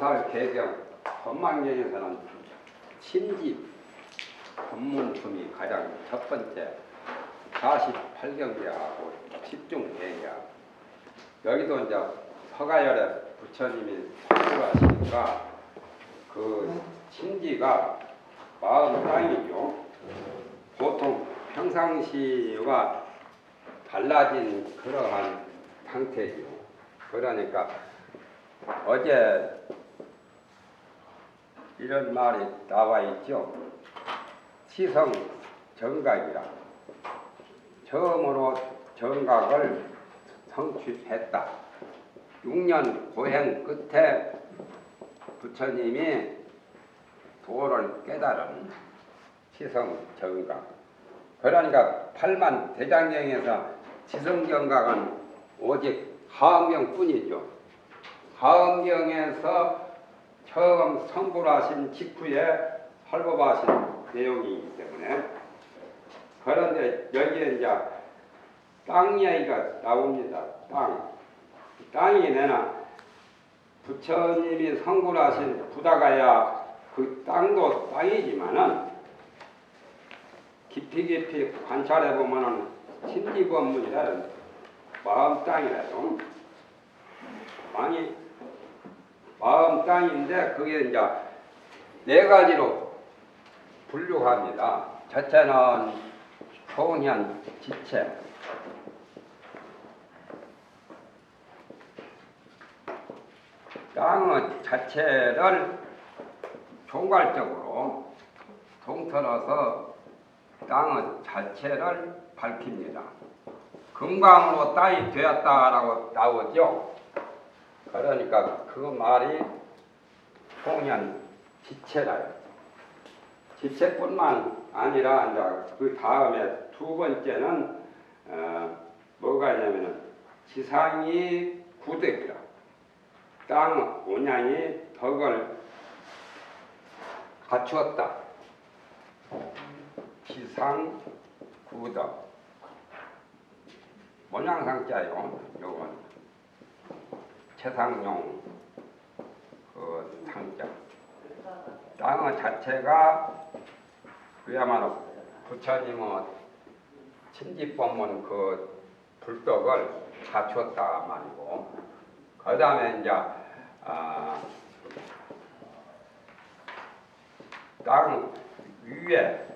보살 개경 법망경에서는 신집 법문품이 가장 첫 번째 48경기하고 집중대기야 여기도 이제 허가열에 부처님이 설교하시니까 그 신지가 마음 땅이죠. 보통 평상시와 달라진 그러한 상태죠. 그러니까 어제 이런 말이 나와 있죠. 시성 정각이라 처음으로 정각을 성취했다. 6년 고행 끝에 부처님이 도를 깨달은 시성 정각. 그러니까 팔만 대장경에서 지성 정각은 오직 하엄경뿐이죠. 하엄경에서 처음 성불하신 직후에 활법하신 내용이기 때문에 그런데 여기에 이제 땅 이야기가 나옵니다. 땅. 땅이 내나 부처님이 성불하신 부다가야 그 땅도 땅이지만은 깊이 깊이 관찰해 보면은 신지법문이라는 마음 땅이라도 땅이 마음 땅인데 그게 이제 네 가지로 분류합니다. 첫째는 소년 지체, 땅의 자체를 총괄적으로 통틀어서 땅의 자체를 밝힙니다. 금강으로 땅이 되었다라고 나오죠. 그러니까 그 말이 통연 지체라요. 지체뿐만 아니라 이제 그 다음에 두 번째는 어, 뭐가 있냐면은 지상이 구득이라. 땅 온양이 덕을 갖추었다. 지상 구덕. 모양상자요. 요건 최상용 그 상자. 땅의 자체가 그야말로 부처님의 친지법문 그 불덕을 갖추었다 말이고 그 다음에 이제 아, 땅 위에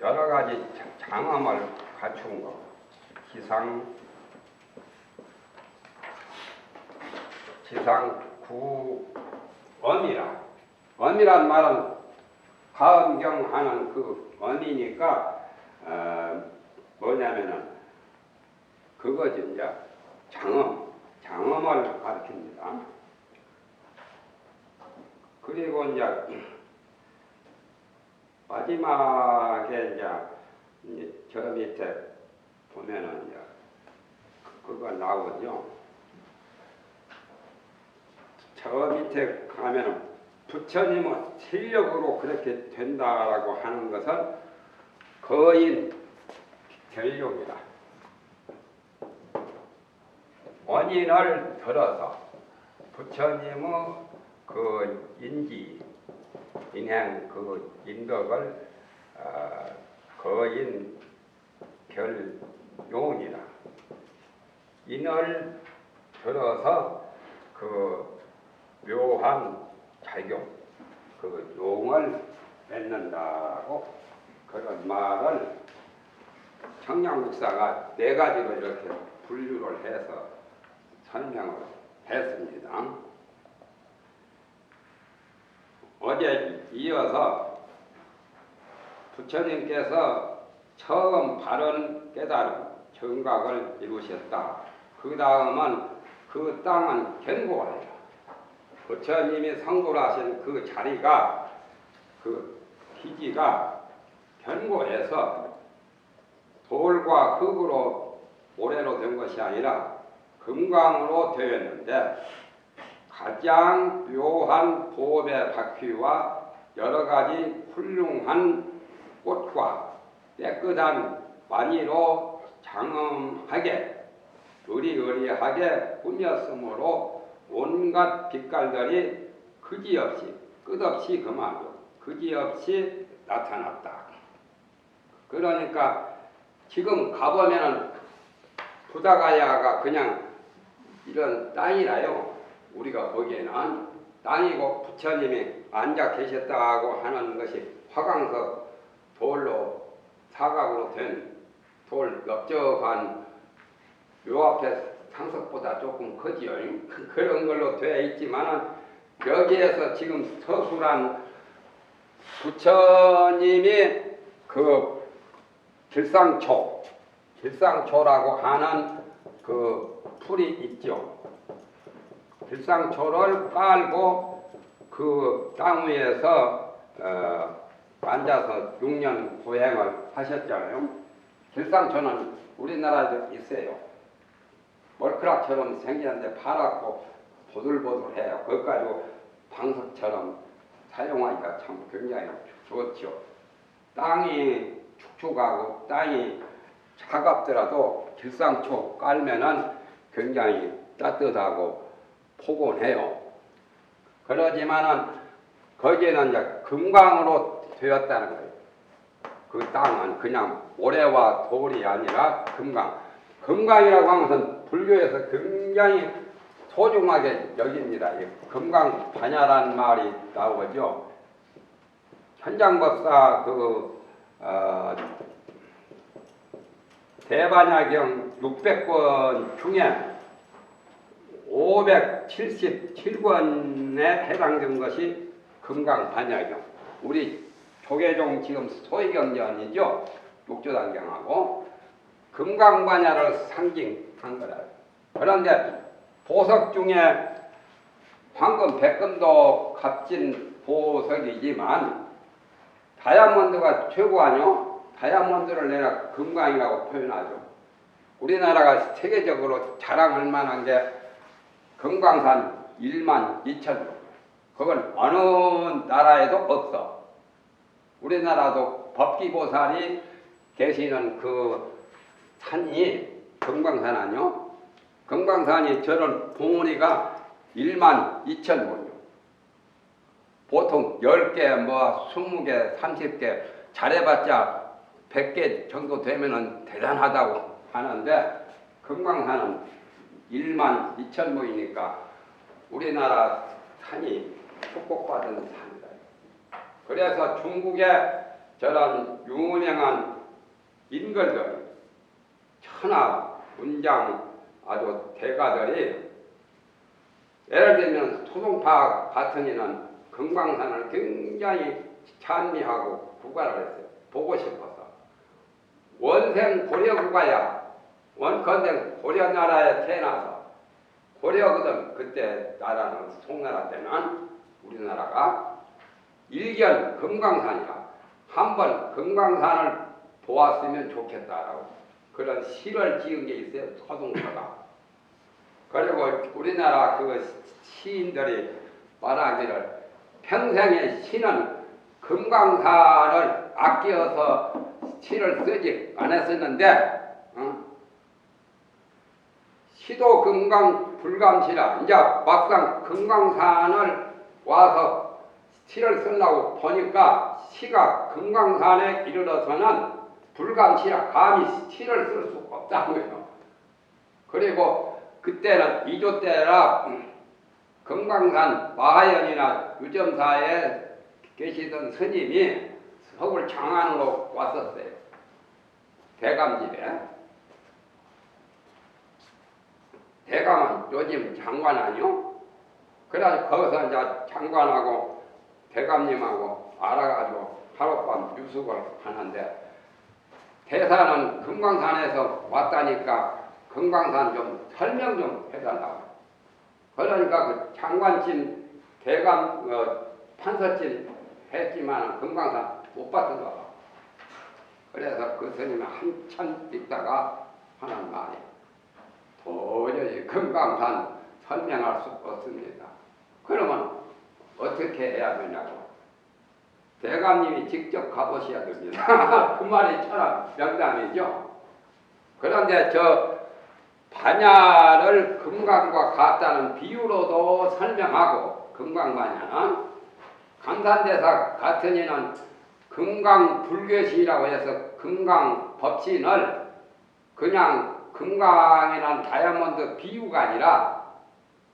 여러 가지 자- 장엄을 갖춘 거 기상 지상 구엄이라 엄이란 말은 가엄경하는 그 엄이니까 어, 뭐냐면은 그거지 이제 장엄 장엄을 가르칩니다. 그리고 이제 마지막에 이제 이제 저 밑에 보면은 이제 그- 그거 나오죠. 저 밑에 가면은 부처님의 실력으로 그렇게 된다라고 하는 것은 거인 결용이다. 원인을 들어서 부처님의 그 인지, 인행 그 인덕을 어, 거인 결용이라. 인을 들어서 그 묘한 작용, 그 용을 맺는다고 그런 말을 청량국사가 네 가지로 이렇게 분류를 해서 설명을 했습니다. 어제 이어서 부처님께서 처음 바른 깨달음, 정각을 이루셨다. 그 다음은 그 땅은 견고하다. 부처님이 성불하신 그 자리가 그 기지가 견고해서 돌과 흙으로 모래로 된 것이 아니라 금강으로 되었는데 가장 묘한 보배 바퀴와 여러 가지 훌륭한 꽃과 깨끗한 마니로 장엄하게 의리의리하게 꾸몄으므로 온갖 빛깔들이 그지없이 끝없이 그만도 그지없이 나타났다. 그러니까 지금 가보면은 부다가야가 그냥 이런 땅이라요. 우리가 보기에는 땅이고 부처님이 앉아 계셨다고 하는 것이 화강석 돌로 사각으로 된 돌 넓적한 요 앞에 상석보다 조금 크지요. 그런 걸로 되어 있지만은 여기에서 지금 서술한 부처님이 그 길상초, 길상초라고 하는 그 풀이 있죠. 길상초를 깔고 그 땅 위에서 어, 앉아서 6년 고행을 하셨잖아요. 길상초는 우리나라에도 있어요. 머리카락처럼 생기는데 파랗고 보들보들해요. 그것 가지고 방석처럼 사용하기가 참 굉장히 좋죠. 땅이 축축하고 땅이 차갑더라도 길상초 깔면은 굉장히 따뜻하고 포근해요. 그러지만은 거기에는 이제 금강으로 되었다는 거예요. 그 땅은 그냥 모래와 돌이 아니라 금강. 금강이라고 것은 불교에서 굉장히 소중하게 여깁니다. 이 금강 반야라는 말이 나오죠. 현장법사 그 어, 대반야경 600권 중에 577권에 해당된 것이 금강 반야경. 우리 조계종 지금 소위경전이죠. 육조단경하고 금강 반야를 상징 한 거라. 그런데 보석 중에 황금, 백금도 값진 보석이지만 다이아몬드가 최고 아니요? 다이아몬드를 내가 금강이라고 표현하죠. 우리나라가 세계적으로 자랑할 만한 게 금강산 1만 2천 그건 어느 나라에도 없어. 우리나라도 법기보살이 계시는 그 산이 금강산 아니요? 금강산이 저런 봉우리가 1만 2천 원이요. 보통 10개, 뭐 20개, 30개 잘해봤자 100개 정도 되면은 대단하다고 하는데 금강산은 1만 2천 모이니까 우리나라 산이 축복받은 산이다. 그래서 중국의 저런 유명한 인걸들 천하 문장 아주 대가들이 예를 들면 소동파 같은 이는 금강산을 굉장히 찬미하고 구가를 했어요. 보고 싶어서. 원생 고려국가야. 원컨대 고려 나라에 태어나서 고려거든 그때 나라는 송나라 때는 우리나라가 일견 금강산이라 한 번 금강산을 보았으면 좋겠다라고 그런 시를 지은 게 있어요. 서동서가. 그리고 우리나라 그 시인들이 말하기를 평생의 시는 금강산을 아껴서 시를 쓰지 않았었는데 어? 시도 금강 불감시라 이제 막상 금강산을 와서 시를 쓰려고 보니까 시가 금강산에 이르러서는 불감시라 감히 시를 쓸 수 없다고요. 그리고 그때는 이조 때라 금강산 마하연이나 유점사에 계시던 스님이 서울 장안으로 왔었어요. 대감집에. 대감은 요즘 장관 아니요? 그래서 거기서 이제 장관하고 대감님하고 알아가지고 하룻밤 유숙을 하는데 대사는 금강산에서 왔다니까 금강산 좀 설명 좀 해달라고. 그러니까 그 장관진 대감 어, 판서진 했지만 금강산 못 봤던가 봐. 그래서 그 스님이 한참 있다가 하는 말이 도저히 금강산 설명할 수 없습니다. 그러면 어떻게 해야 되냐고. 대감님이 직접 가보셔야 됩니다. 그 말이 천하 명담이죠. 그런데 저 반야를 금강과 같다는 비유로도 설명하고 금강반야는 강산대사 같은 이는 금강 불교시라고 해서 금강 법신을 그냥 금강이란 다이아몬드 비유가 아니라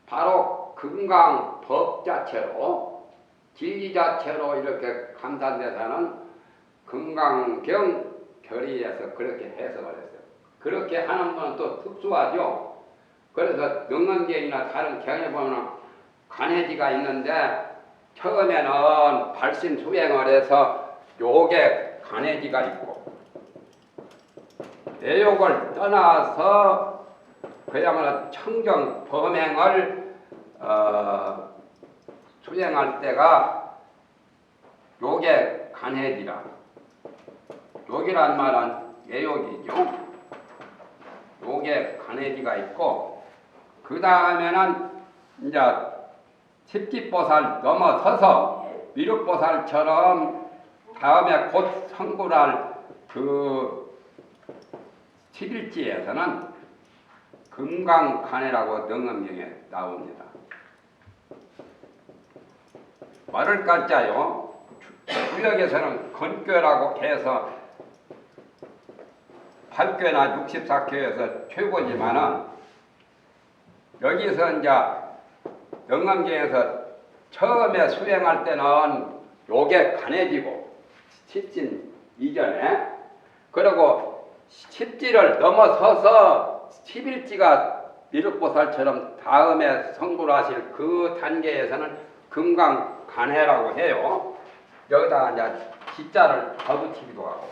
바로 금강 법 자체로 진리 자체로 이렇게 감산대사는 금강경 결의에서 그렇게 해석을 했어요. 그렇게 하는 분은 또 특수하죠. 그래서 능언경이나 다른 경에 보면 간해지가 있는데 처음에는 발심 수행을 해서 요게 간해지가 있고 내욕을 떠나서 그야말로 청정 범행을 어, 수행할 때가 요게 간해지라 욕이란 말은 예욕이죠. 요게 간해지가 있고 그 다음에는 이제 십지보살 넘어서서 미륵보살처럼 다음에 곧 성불할 그 7일지에서는 금강간해라고 능엄경에 나옵니다. 말을 갖자요. 구역에서는 건교라고 해서 8교나 64교에서 최고지만은 여기서 이제 영감경에서 처음에 수행할 때는 요게 간해지고 십진 이전에 그리고 십지를 넘어서서 십일지가 미륵보살처럼 다음에 성불하실 그 단계에서는 금강 간해라고 해요. 여기다가 이제 지자를 더 붙이기도 하고.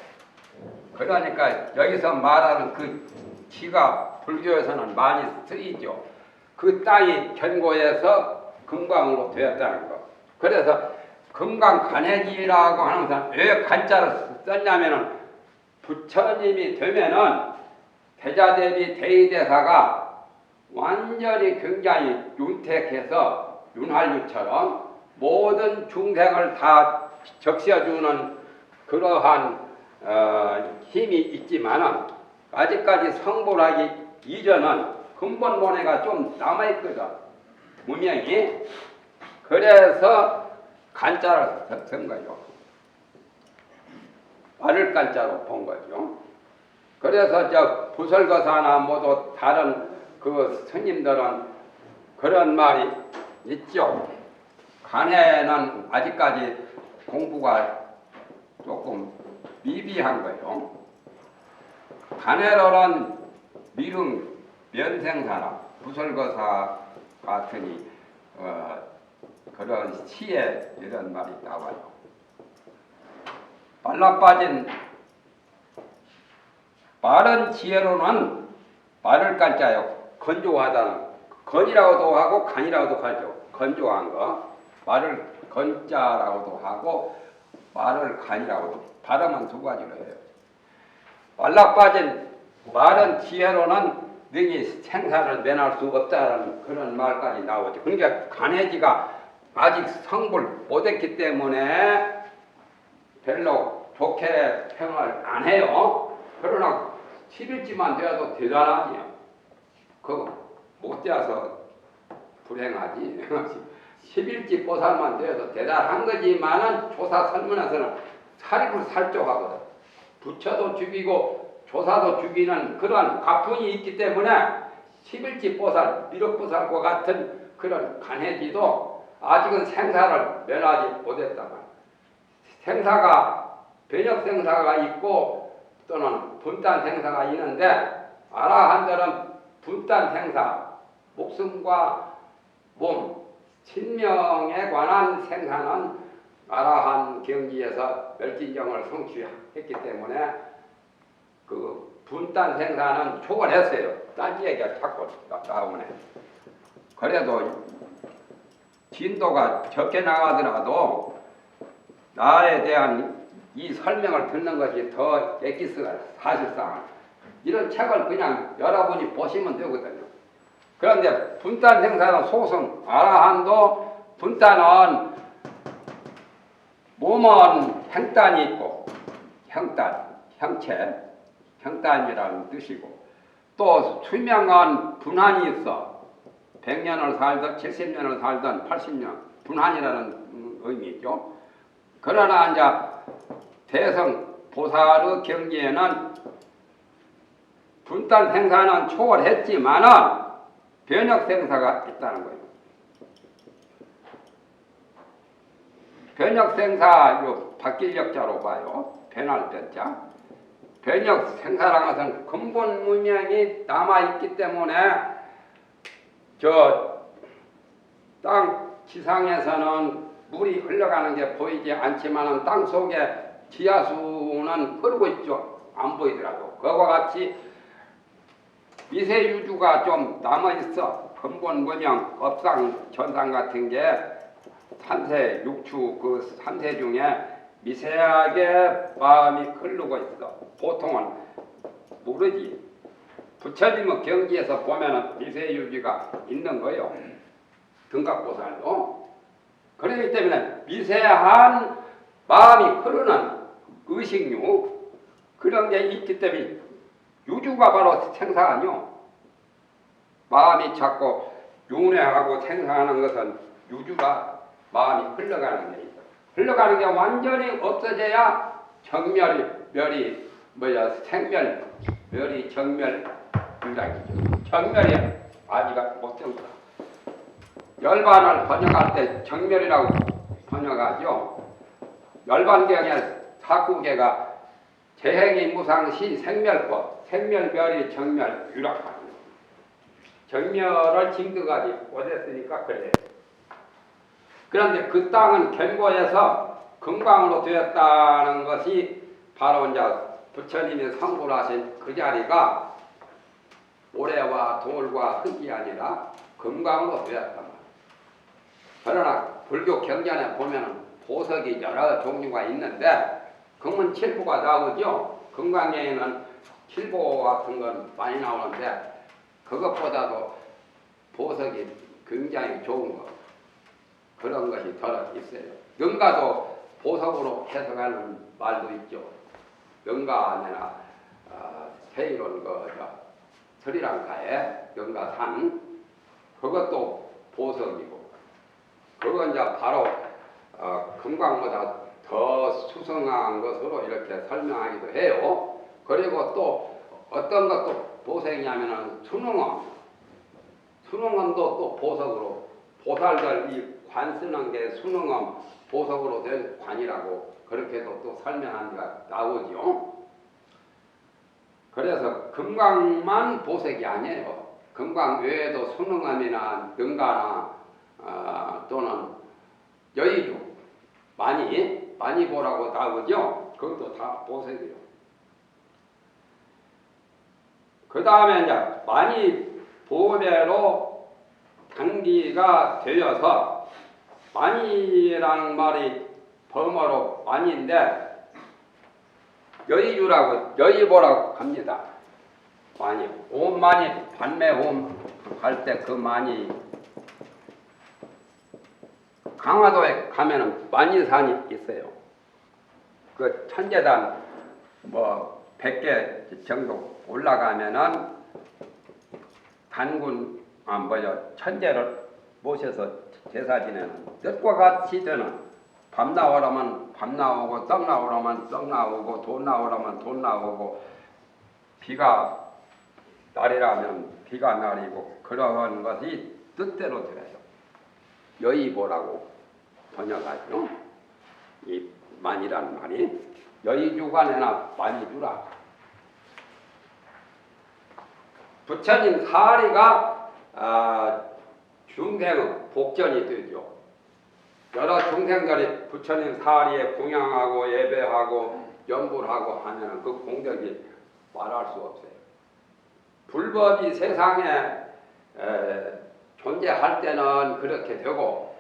그러니까 여기서 말하는 그 지가 불교에서는 많이 쓰이죠. 그 땅이 견고해서 금강으로 되었다는 거. 그래서 금강 간해지라고 하는 것은 왜 간자를 썼냐면은 부처님이 되면은 대자대비 대의대사가 완전히 굉장히 윤택해서 윤활유처럼 모든 중생을 다 적셔주는 그러한 어, 힘이 있지만은 아직까지 성불하기 이전은 근본 모내가 좀 남아있거든. 무명이 그래서 간자를 써- 쓴 거죠. 말을 간자로 본 거죠. 그래서 저 부설거사나 모두 다른 그 스님들은 그런 말이 있죠 간해는 아직까지 공부가 조금 미비한 거예요. 간해로는 미릉 면생사나 부설거사 같으니 어, 그런 시에 이런 말이 나와요. 빨라 빠진 빠른 지혜로는 말을 깐자요 건조하다는 건이라고도 하고 간이라고도 하죠. 건조한 거 말을 건자라고도 하고 말을 간이라고도 발음은 두 가지로 해요. 말라 빠진 말은 지혜로는 능히 생사를 면할 수 없다는 그런 말까지 나오죠. 그러니까 간해지가 아직 성불 못했기 때문에 별로 좋게 평을 안 해요. 그러나 7일지만 되어도 대단하지요. 그못 되어서 불행하지. 10일지 보살만 되어도 대단한 거지만은 조사 설문에서는 사립을 살쪽하거든. 부처도 죽이고 조사도 죽이는 그러한 가풍이 있기 때문에 11지 보살, 미륵보살과 같은 그런 간해지도 아직은 생사를 면하지 못했다. 생사가 변역 생사가 있고 또는 분단 생사가 있는데 아라한들은 분단 생사, 목숨과 몸, 신명에 관한 생사는 아라한 경지에서 멸진정을 성취했기 때문에 그 분단 생사는 초월했어요. 딴 얘기가 자꾸 나- 나오네. 그래도 진도가 적게 나가더라도 나에 대한 이 설명을 듣는 것이 더 엑기스가 사실상 이런 책을 그냥 여러분이 보시면 되거든요. 그런데 분단 생사는 소승 아라한도 분단은 몸은 형단이 있고 형단, 형체, 형단이라는 뜻이고 또 수명한 분한이 있어. 100년을 살든 70년을 살든 80년 분한이라는 음, 의미죠. 그러나 이제 대성 보살의 경지에는 분단 생사는 초월했지만은 변혁 생사가 있다는 거예요. 변혁 생사 요 바뀔력자로 봐요. 변할 때자. 변혁 생사라는 것은 근본 문명이 남아 있기 때문에 저 땅 지상에서는 물이 흘러가는 게 보이지 않지만은 땅 속에 지하수는 흐르고 있죠. 안 보이더라도 그와 같이 미세 유주가 좀 남아 있어. 근본 문명 업상 전상 같은 게 산세 육추 그 산세 중에 미세하게 마음이 흐르고 있어. 보통은 모르지. 부처님의 경지에서 보면은 미세 유지가 있는 거요. 등각보살도. 그렇기 때문에 미세한 마음이 흐르는 의식류 그런 게 있기 때문에 유주가 바로 생사하뇨. 마음이 자꾸 윤회하고 생사하는 것은 유주가 마음이 흘러가는 게 있어. 흘러가는 게 완전히 없어져야 정멸이 멸이 뭐야 생멸 멸이 정멸 유락이죠. 정멸이 아직가 못된 거야. 열반을 번역할 때 정멸이라고 번역하죠. 열반경에 사구계가 재행이 무상시 생멸법 생멸멸이 정멸 유락하는. 정멸을 징득하지 못했으니까 그래. 그런데 그 땅은 견고해서 금광으로 되었다는 것이 바로 이제 부처님이 선고를 하신 그 자리가 모래와 돌과 흙이 아니라 금광으로 되었단 말이에요. 그러나 불교 경전에 보면은 보석이 여러 종류가 있는데 금은 칠보가 나오죠. 금강에는 칠보 같은 건 많이 나오는데 그것보다도 보석이 굉장히 좋은 거 그런 것이 더 있어요. 능가도 보석으로 해석하는 말도 있죠. 능가 아니라 어, 세이론 그저 스리랑카의 능가산 그것도 보석이고 그건 이제 바로 어, 금광보다 더 수성한 것으로 이렇게 설명하기도 해요. 그리고 또 어떤 것도 보석이냐면은 순응엄, 순응엄도 또 보석으로 보살들 이 관 쓰는 게 순응엄 보석으로 된 관이라고 그렇게도 또 설명한 데가 나오죠. 그래서 금광만 보석이 아니에요. 금광 외에도 순응엄이나 능가나 어, 또는 여의주 많이 많이 보라고 나오죠. 그것도 다 보석이에요. 그 다음에 이제 많이 보배로 단기가 되어서 많이라는 말이 범어로 많이인데 여의주라고 여의보라고 합니다. 많이 옴 많이 반매 옴 할 때 그 많이 강화도에 가면은 만이산이 있어요. 그 천재단 뭐 100개 정도 올라가면은 단군 아 뭐야 천재를 모셔서 제사 지내는 뜻과 같이 되는 밤 나오라면 밤 나오고 떡 나오라면 떡 나오고 돈 나오라면 돈 나오고 비가 날이라면 비가 날이고 그러한 것이 뜻대로 되어요. 여의보라고 번역하죠. 이 만이라는 말이 여의주가 내나 많이 주라. 부처님 사리가 아, 중생의 복전이 되죠. 여러 중생들이 부처님 사리에 공양하고 예배하고 연불하고 하면 그 공덕이 말할 수 없어요. 불법이 세상에 에, 존재할 때는 그렇게 되고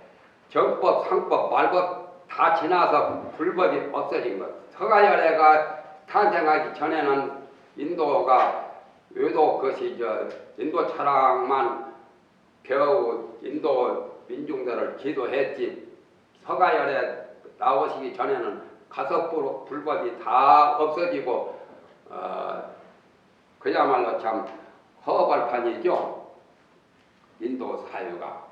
정법, 상법, 말법 다 지나서 불법이 없어진 것. 서가열애가 탄생하기 전에는 인도가 외도 그것이 저 인도 철학만 겨우 인도 민중들을 기도했지 서가열애 나오시기 전에는 가섭부 불법이 다 없어지고 어, 그야말로 참 허벌판이죠. 인도 사유가.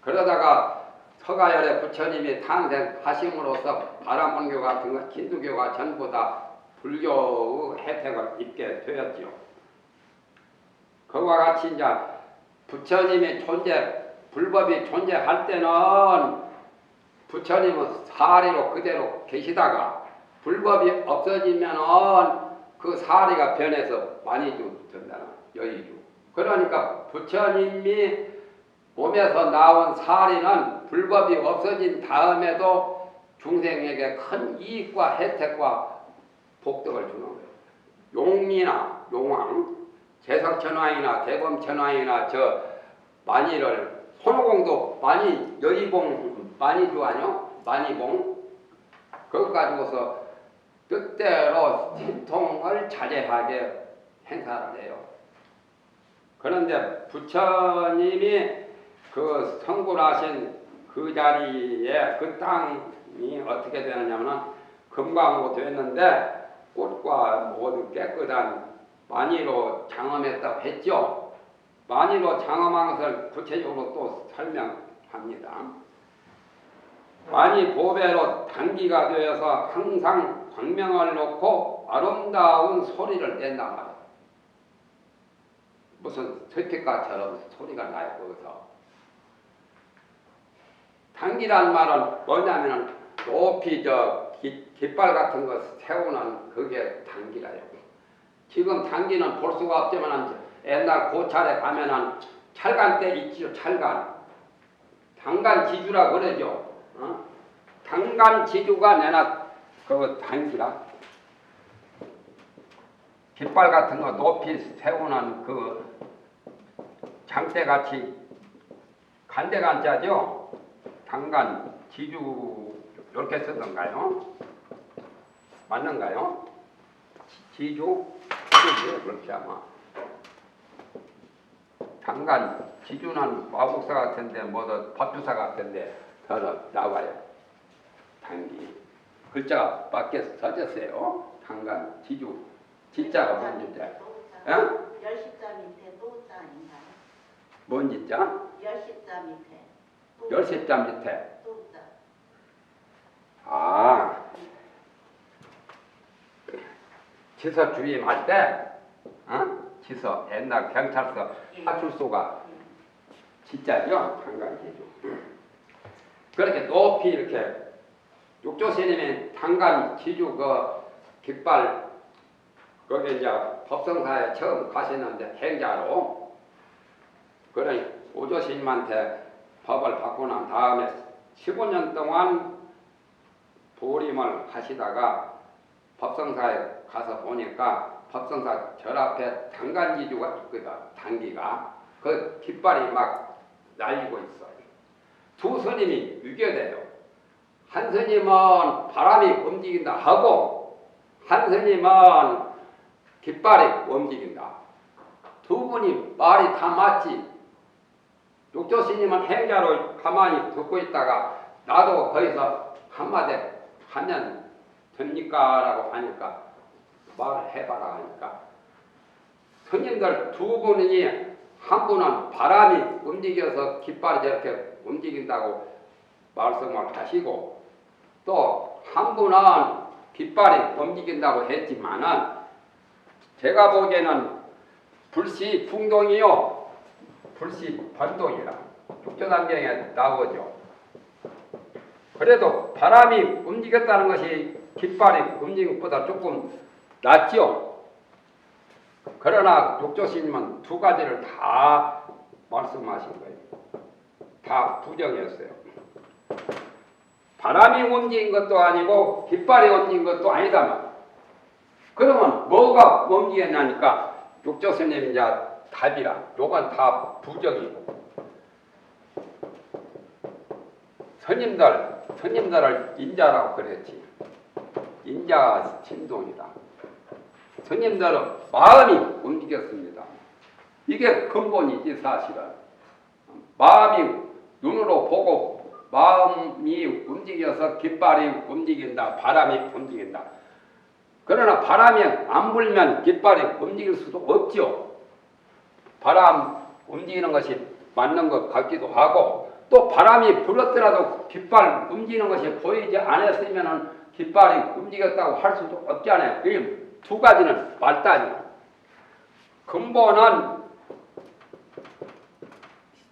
그러다가 서가열의 부처님이 탄생하심으로써 바라문교 같은 것, 힌두교가 전부 다 불교의 혜택을 입게 되었지요. 그와 같이 이제 부처님이 존재, 불법이 존재할 때는 부처님은 사리로 그대로 계시다가 불법이 없어지면은 그 사리가 변해서 많이주 된다는 여의주. 그러니까 부처님이 몸에서 나온 사리는 불법이 없어진 다음에도 중생에게 큰 이익과 혜택과 복덕을 주는 거예요. 용미나 용왕, 재석천왕이나 대범천왕이나 저 만이를 손오공도 많이 여의봉 많이주 아니요? 많이봉 그것 가지고서 뜻대로 신통을 자제하게 행사를 해요. 그런데 부처님이 그 성불하신 그 자리에 그 땅이 어떻게 되느냐면은 금광으로 되었는데 꽃과 모두 깨끗한 만이로 장엄했다고 했죠. 만이로 장엄한 것을 구체적으로 또 설명합니다. 만이 보배로 단기가 되어서 항상 광명을 놓고 아름다운 소리를 낸단 말이에요. 무슨 설득가처럼 소리가 나요 거기서. 단기란 말은 뭐냐면은 높이 저 깃- 깃발 같은 거 세우는 그게 단기라요. 지금 단기는 볼 수가 없지만 옛날 고찰에 가면은 찰간대 있지요 찰간. 당간 지주라 그러죠. 어? 당간 지주가 내나 그 단기라. 깃발 같은 거 높이 세우는 그 장대 같이 간대간자죠. 당간 지주 이렇게 쓰던가요? 맞는가요? 지- 지주 그렇게 아마 당간 지주는 마법사 같은데 뭐더 법주사 같은데 더 나와요. 단기 글자가 밖에 써졌어요. 당간 지주 진짜가 뭔? 어? 열십자 밑에 또자 아닌가요? 뭔 진짜? 열십자 밑에 또- 열세자 밑에 또자 아 지서 주임 할 때 어? 지서 옛날 경찰서 예. 파출소가 예. 진짜죠? 당간지주 그렇게 높이 이렇게 육조 스님이 당간 지주 그 깃발 거기 이제 법성사에 처음 가시는데 행자로 그러니 오조 스님한테 법을 받고 난 다음에 15년 동안 보림을 하시다가 법성사에 가서 보니까 법성사 절 앞에 당간지주가 있거든. 단기가. 그 깃발이 막 날리고 있어 두 스님이 유교돼요. 한 스님은 바람이 움직인다 하고 한 스님은 깃발이 움직인다. 두 분이 말이 다 맞지. 육조 스님은 행자로 가만히 듣고 있다가 나도 거기서 한마디 하면 됩니까? 라고 하니까 말을 해봐라 하니까 스님들 두 분이 한 분은 바람이 움직여서 깃발이 저렇게 움직인다고 말씀을 하시고 또 한 분은 깃발이 움직인다고 했지만은 제가 보기에는 불시 풍동이요 불시 반동이라 육조단경에 나오죠. 그래도 바람이 움직였다는 것이 깃발이 움직인 것보다 조금 낫죠. 그러나 육조스님은 두 가지를 다 말씀하신 거예요. 다 부정했어요. 바람이 움직인 것도 아니고 깃발이 움직인 것도 아니다만 그러면 뭐가 움직였냐니까 육조스님 이제 답이라 요건 다 부정이고 스님들 스님들을 인자라고 그랬지 인자가 진동이다 스님들은 마음이 움직였습니다. 이게 근본이지 사실은 마음이 눈으로 보고 마음이 움직여서 깃발이 움직인다 바람이 움직인다. 그러나 바람이 안 불면 깃발이 움직일 수도 없죠 바람 움직이는 것이 맞는 것 같기도 하고 또 바람이 불었더라도 깃발 움직이는 것이 보이지 않았으면은 깃발이 움직였다고 할 수도 없잖아요. 이두 가지는 말단이 근본은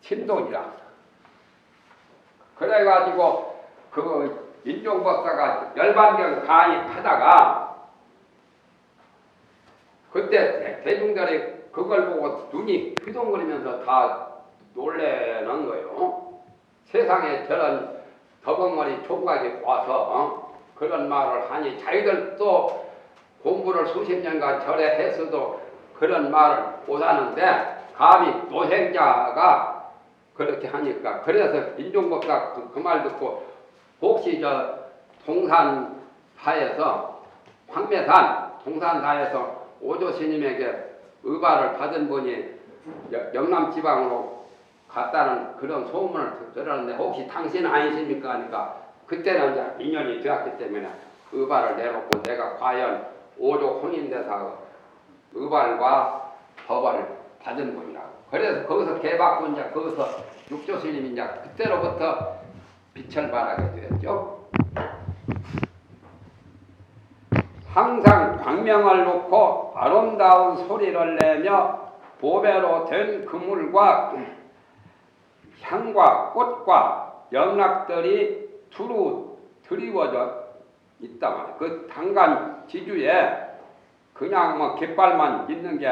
신동이라. 그래가지고 그 인종 박사가 열반경 강의하다가 그때 대- 대중들이 그걸 보고 눈이 휘둥그리면서 다 놀래는 거예요. 세상에 저런 더벅머리 총각이 와서 어? 그런 말을 하니 자기들 또 공부를 수십 년간 절에 했어도 그런 말을 못하는데 감히 노생자가 그렇게 하니까 그래서 인종법사 그말 듣고 혹시 저 동산사에서 황매산 동산사에서 오조 스님에게 의발을 받은 분이 여- 영남 지방으로 갔다는 그런 소문을 듣- 들었는데 혹시 당신 아니십니까 하니까 그때는 이제 인연이 되었기 때문에 의발을 내놓고 내가 과연 오조 홍인대사 의발과 법을 받은 분이라고 그래서 거기서 개받고 이제 거기서 육조 스님이 이제 그때로부터 빛을 발하게 되었죠. 항상 광명을 놓고 아름다운 소리를 내며 보배로 된 그물과 향과 꽃과 영락들이 두루 드리워져 있다. 그 당간 지주에 그냥 뭐 깃발만 있는 게